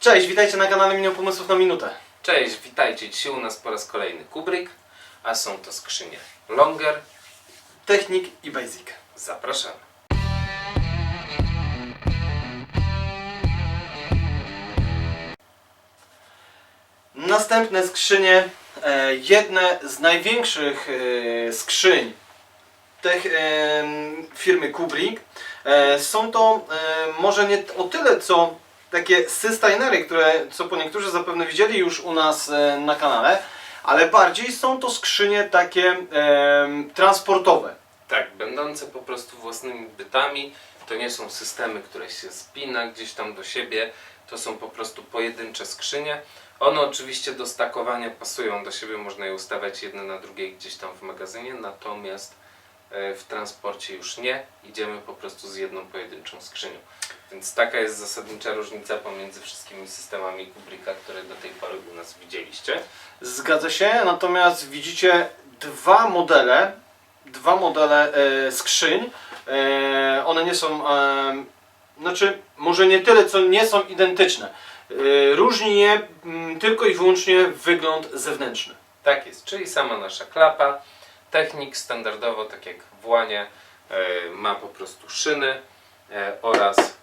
Cześć, witajcie na kanale Milion Pomysłów na Minutę. Cześć, witajcie dzisiaj u nas po raz kolejny Kubrick, a są to skrzynie Longer. Technik i Basic. Zapraszamy. Następne skrzynie, e, jedne z największych e, skrzyń e, firmy Kubrick. E, są to e, może nie o tyle co takie systainery, które co po niektórzy zapewne widzieli już u nas e, na kanale, ale bardziej są to skrzynie takie e, transportowe. Tak, będące po prostu własnymi bytami, to nie są systemy, które się spina gdzieś tam do siebie, to są po prostu pojedyncze skrzynie. One oczywiście do stakowania pasują do siebie, można je ustawiać jedne na drugie gdzieś tam w magazynie, natomiast e, w transporcie już nie, idziemy po prostu z jedną pojedynczą skrzynią. Więc taka jest zasadnicza różnica pomiędzy wszystkimi systemami Kubricka, które do tej pory u nas widzieliście. Zgadza się, natomiast widzicie dwa modele, dwa modele e, skrzyń. E, one nie są, e, znaczy może nie tyle, co nie są identyczne. E, różni je mm, tylko i wyłącznie wygląd zewnętrzny. Tak jest, czyli sama nasza klapa. Technik standardowo, tak jak w łanie, e, ma po prostu szyny e, oraz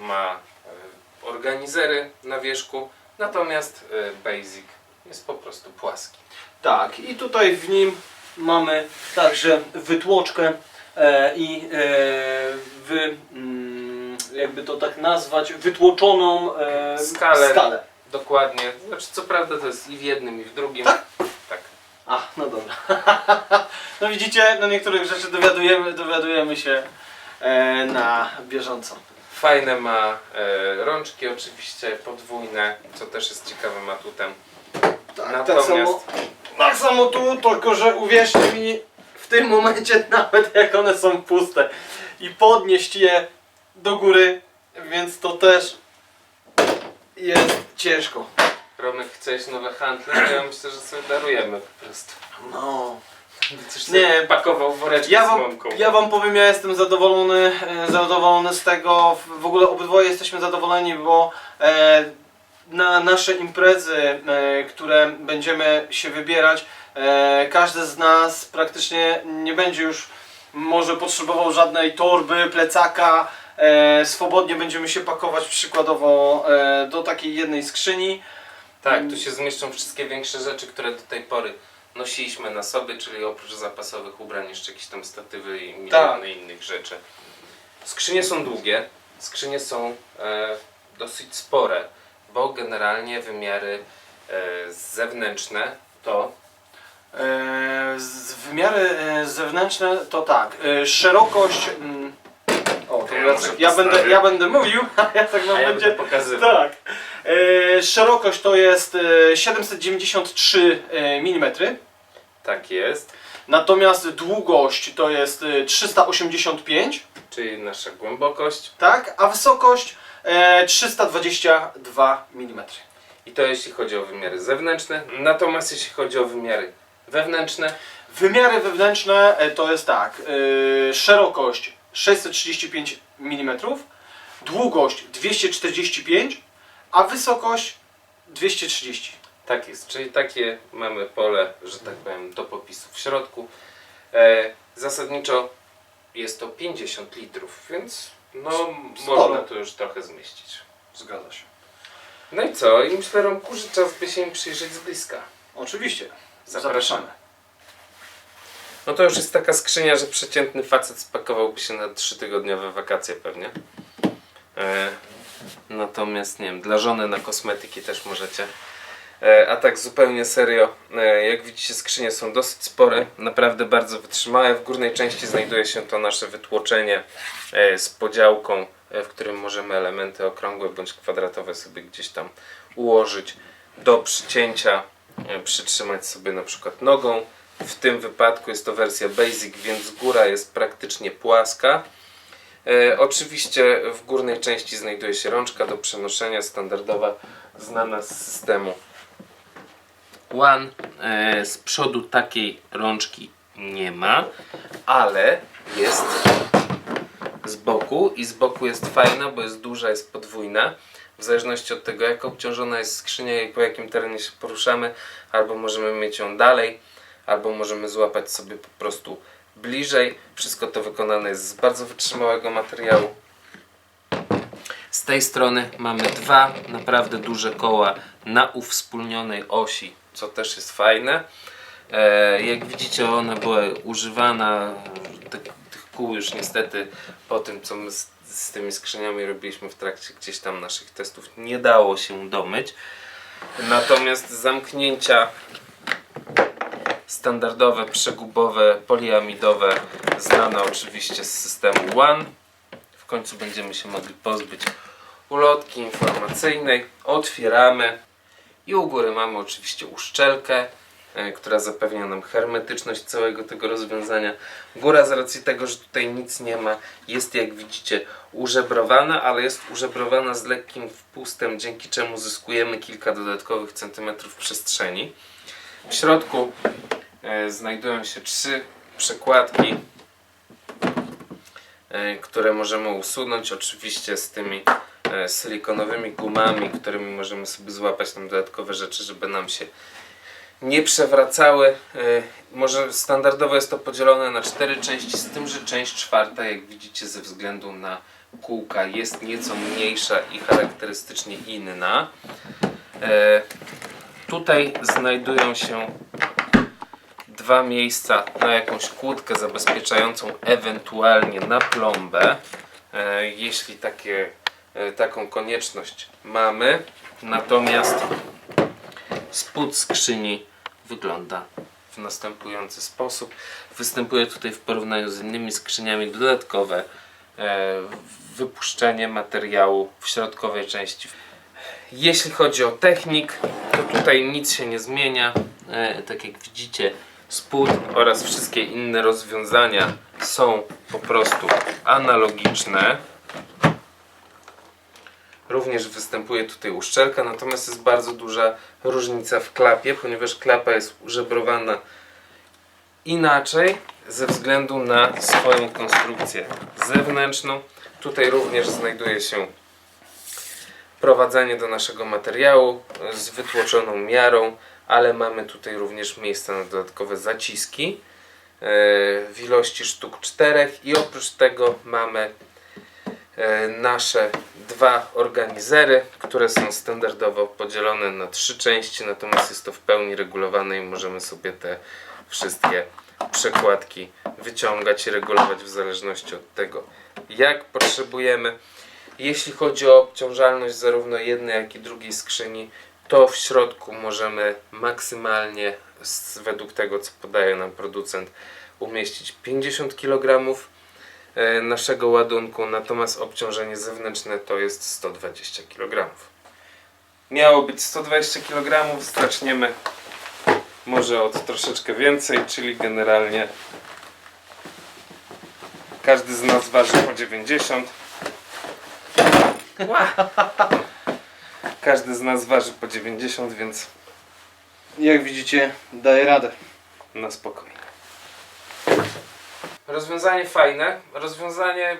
ma e, organizery na wierzchu, natomiast e, Basic jest po prostu płaski. Tak, i tutaj w nim mamy także wytłoczkę e, i e, wy, mm, jakby to tak nazwać, wytłoczoną e, Skalę. skalę. Dokładnie, znaczy co prawda to jest i w jednym i w drugim. Tak? Tak. A, no dobra. no widzicie, no niektórych rzeczy dowiadujemy, dowiadujemy się e, na bieżąco. Fajne ma e, rączki oczywiście, podwójne, co też jest ciekawym atutem. Tak, Natomiast- tak, samo, tak samo tu, tylko że uwierzcie mi, w tym momencie nawet jak one są puste i podnieść je do góry, więc to też jest ciężko. Romek, chcesz nowe handle? Ja myślę, że sobie darujemy po prostu. No. Nie. pakował woreczki Ja z wam, mąką. ja wam powiem, ja jestem zadowolony, e, zadowolony z tego. W ogóle obydwoje jesteśmy zadowoleni, bo e, na nasze imprezy, e, które będziemy się wybierać, e, każdy z nas praktycznie nie będzie już może potrzebował żadnej torby, plecaka. E, swobodnie będziemy się pakować przykładowo e, do takiej jednej skrzyni. Tak, tu się zmieszczą wszystkie większe rzeczy, które do tej pory nosiliśmy na sobie, czyli oprócz zapasowych ubrań jeszcze jakieś tam statywy i miliony Tak. innych rzeczy. Skrzynie są długie, skrzynie są e, dosyć spore, bo generalnie wymiary e, zewnętrzne to E, z wymiary e, zewnętrzne to tak, e, szerokość. mm, O, to Ja ja, muszę ja, będę, postawić. ja będę mówił, a ja tak wam a ja będę pokazywał. Tak. E, szerokość to jest e, 793 mm, Tak jest, natomiast długość to jest e, 385, czyli nasza głębokość. Tak, a wysokość e, 322 mm. i to jeśli chodzi o wymiary zewnętrzne, natomiast jeśli chodzi o wymiary wewnętrzne, Wymiary wewnętrzne e, to jest tak, e, szerokość 635 mm, długość 245, a wysokość 230. Tak jest, czyli takie mamy pole, że tak powiem, do popisu w środku. E, zasadniczo jest to 50 litrów, więc no Sporo. można to już trochę zmieścić. Zgadza się. No i co? I myślę, Romku, że czas by się im przyjrzeć z bliska. Oczywiście. Zapraszamy. No to już jest taka skrzynia, że przeciętny facet spakowałby się na 3-tygodniowe wakacje pewnie. E, natomiast nie wiem, dla żony na kosmetyki też możecie. E, a tak zupełnie serio, e, jak widzicie skrzynie są dosyć spore, naprawdę bardzo wytrzymałe. W górnej części znajduje się to nasze wytłoczenie e, z podziałką, w którym możemy elementy okrągłe bądź kwadratowe sobie gdzieś tam ułożyć do przycięcia, przytrzymać sobie na przykład nogą. W tym wypadku jest to wersja basic, więc góra jest praktycznie płaska. E, oczywiście w górnej części znajduje się rączka do przenoszenia, standardowa, znana z systemu One. E, z przodu takiej rączki nie ma, ale jest z boku i z boku jest fajna, bo jest duża, jest podwójna. w zależności od tego jak obciążona jest skrzynia i po jakim terenie się poruszamy, albo możemy mieć ją dalej, albo możemy złapać sobie po prostu bliżej. Wszystko to wykonane jest z bardzo wytrzymałego materiału. Z tej strony mamy dwa naprawdę duże koła na uwspólnionej osi, co też jest fajne. E, jak widzicie, ona była używana, tych, kół już niestety po tym, co my z, z tymi skrzyniami robiliśmy w trakcie gdzieś tam naszych testów, nie dało się domyć. Natomiast zamknięcia standardowe, przegubowe, poliamidowe, znane oczywiście z systemu One. W końcu będziemy się mogli pozbyć ulotki informacyjnej. Otwieramy i u góry mamy oczywiście uszczelkę, e, która zapewnia nam hermetyczność całego tego rozwiązania. Góra z racji tego, że tutaj nic nie ma, jest jak widzicie użebrowana, ale jest użebrowana z lekkim wpustem, dzięki czemu zyskujemy kilka dodatkowych centymetrów przestrzeni. W środku znajdują się trzy przekładki e, które możemy usunąć oczywiście z tymi e, silikonowymi gumami, którymi możemy sobie złapać tam dodatkowe rzeczy, żeby nam się nie przewracały. E, Może standardowo jest to podzielone na cztery części, z tym, że część czwarta, jak widzicie ze względu na kółka, jest nieco mniejsza i charakterystycznie inna. E, Tutaj znajdują się dwa miejsca na jakąś kłódkę zabezpieczającą ewentualnie na plombę, e, jeśli takie, e, taką konieczność mamy. Natomiast spód skrzyni wygląda w następujący sposób. Występuje tutaj w porównaniu z innymi skrzyniami dodatkowe e, wypuszczenie materiału w środkowej części. Jeśli chodzi o technik, to tutaj nic się nie zmienia. Tak jak widzicie, spód oraz wszystkie inne rozwiązania są po prostu analogiczne. Również występuje tutaj uszczelka, natomiast jest bardzo duża różnica w klapie, ponieważ klapa jest użebrowana inaczej ze względu na swoją konstrukcję zewnętrzną. Tutaj również znajduje się prowadzenie do naszego materiału z wytłoczoną miarą, ale mamy tutaj również miejsce na dodatkowe zaciski e, w ilości sztuk czterech i oprócz tego mamy e, nasze dwa organizery, które są standardowo podzielone na trzy części, natomiast jest to w pełni regulowane i możemy sobie te wszystkie przekładki wyciągać i regulować w zależności od tego jak potrzebujemy. Jeśli chodzi o obciążalność zarówno jednej, jak i drugiej skrzyni, to w środku możemy maksymalnie, według tego co podaje nam producent, umieścić 50 kg e, naszego ładunku, natomiast obciążenie zewnętrzne to jest 120 kg. Miało być 120 kg, zaczniemy może od troszeczkę więcej, czyli generalnie każdy z nas waży po 90. Każdy z nas waży po 90, więc Jak widzicie, daje radę. na spokojnie. Rozwiązanie fajne, rozwiązanie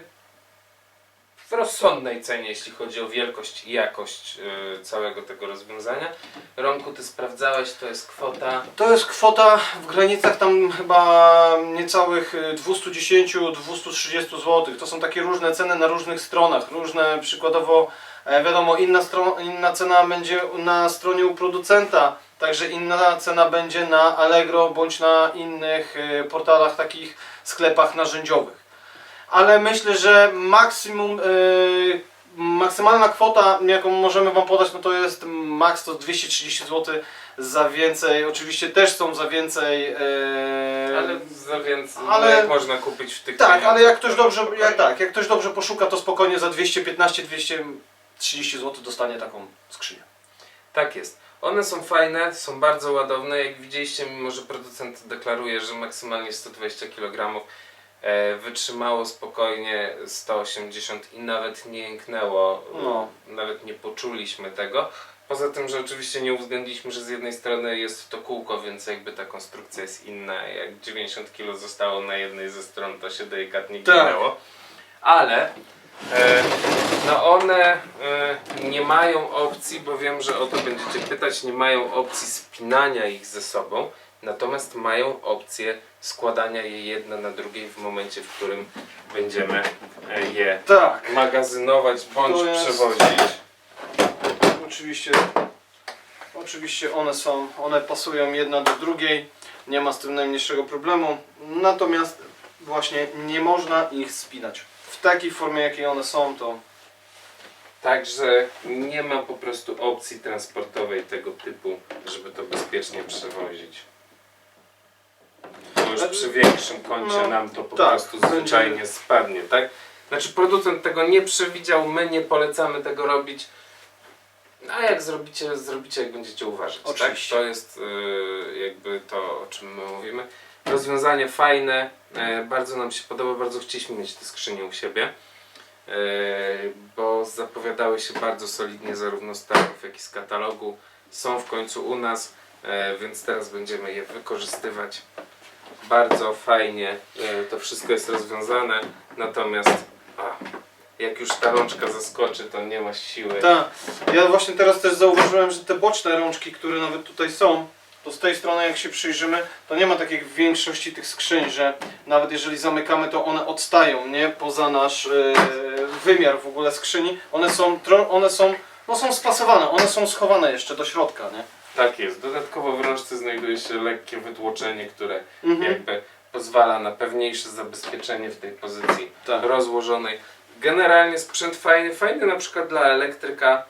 w rozsądnej cenie, jeśli chodzi o wielkość i jakość yy, całego tego rozwiązania. Romku, ty sprawdzałeś, to jest kwota. To jest kwota w granicach tam chyba niecałych y, 210-230 zł. To są takie różne ceny na różnych stronach. Różne przykładowo, wiadomo, inna, inna cena będzie na stronie u producenta, także inna cena będzie na Allegro bądź na innych y, portalach, takich sklepach narzędziowych. Ale myślę, że maksimum, y, maksymalna kwota, jaką możemy Wam podać, no to jest maks to 230 zł za więcej. Oczywiście też są za więcej. e, Ale za więcej, Ale- no jak można kupić w tych tak, ale jak ktoś to dobrze, jak, tak, jak ktoś dobrze poszuka, to spokojnie za 215-230 zł dostanie taką skrzynię. Tak jest. One są fajne, są bardzo ładowne. Jak widzieliście, mimo że producent deklaruje, że maksymalnie 120 kg e, wytrzymało spokojnie 180 i nawet nie jęknęło, No. nawet nie poczuliśmy tego. Poza tym, że oczywiście nie uwzględniliśmy, że z jednej strony jest to kółko, więc jakby ta konstrukcja jest inna. Jak 90 kg zostało na jednej ze stron, to się delikatnie Tak. ginęło. Ale E, no one e, nie mają opcji, bo wiem, że o to będziecie pytać, nie mają opcji spinania ich ze sobą, natomiast mają opcję składania je jedna na drugiej w momencie, w którym będziemy e, je Tak, magazynować bądź To jest- przewozić. oczywiście, oczywiście one są, one pasują jedna do drugiej, nie ma z tym najmniejszego problemu, natomiast właśnie nie można ich spinać. W takiej formie jakiej one są to Także nie ma po prostu opcji transportowej tego typu, żeby to bezpiecznie przewozić. Bo już przy większym kącie No, nam to po tak, prostu zwyczajnie spadnie, tak? Znaczy producent tego nie przewidział, my nie polecamy tego robić. A jak zrobicie, zrobicie jak będziecie uważać. Tak? Oczywiście. To jest yy, jakby to, o czym my mówimy. Rozwiązanie fajne, e, bardzo nam się podoba, bardzo chcieliśmy mieć te skrzynie u siebie. E, bo zapowiadały się bardzo solidnie zarówno z targów, jak i z katalogu. Są w końcu u nas, e, więc teraz będziemy je wykorzystywać. Bardzo fajnie to wszystko jest rozwiązane, natomiast jak już ta rączka zaskoczy, to nie ma siły. Tak. Ja właśnie teraz też zauważyłem, że te boczne rączki, które nawet tutaj są, to z tej strony jak się przyjrzymy, to nie ma tak jak w większości tych skrzyń, że nawet jeżeli zamykamy, to one odstają, nie? Poza nasz e, wymiar w ogóle skrzyni. One są, one są, no są spasowane, one są schowane jeszcze do środka, nie? Tak jest. Dodatkowo w rączce znajduje się lekkie wytłoczenie, które Mhm. jakby pozwala na pewniejsze zabezpieczenie w tej pozycji Tak. rozłożonej. Generalnie sprzęt fajny, fajny na przykład dla elektryka,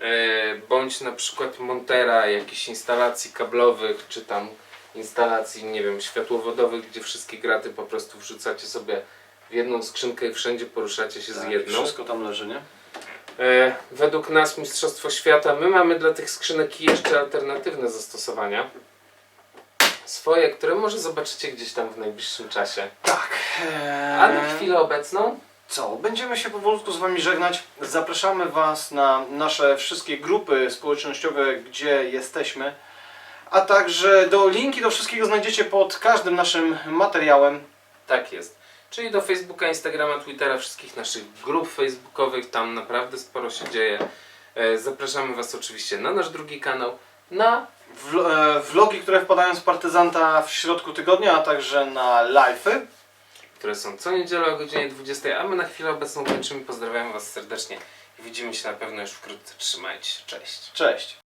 e, bądź na przykład montera jakichś instalacji kablowych, czy tam instalacji, nie wiem, światłowodowych, gdzie wszystkie graty po prostu wrzucacie sobie w jedną skrzynkę i wszędzie poruszacie się z Tak, jedną. Wszystko tam leży, nie? E, według nas Mistrzostwo Świata, my mamy dla tych skrzynek jeszcze alternatywne zastosowania. Swoje, które może zobaczycie gdzieś tam w najbliższym czasie. Tak. A na chwilę obecną Co? Będziemy się powolutku z Wami żegnać. Zapraszamy Was na nasze wszystkie grupy społecznościowe, gdzie jesteśmy. A także do linki do wszystkiego znajdziecie pod każdym naszym materiałem. Tak jest. Czyli do Facebooka, Instagrama, Twittera, wszystkich naszych grup facebookowych, tam naprawdę sporo się dzieje. E, Zapraszamy Was oczywiście na nasz drugi kanał, na e, vlogi, które wpadają z partyzanta w środku tygodnia, a także na live'y. Które są co niedzielę o godzinie 20, a my na chwilę obecną kończymy. Pozdrawiam Was serdecznie i widzimy się na pewno już wkrótce. Trzymajcie się, cześć. Cześć.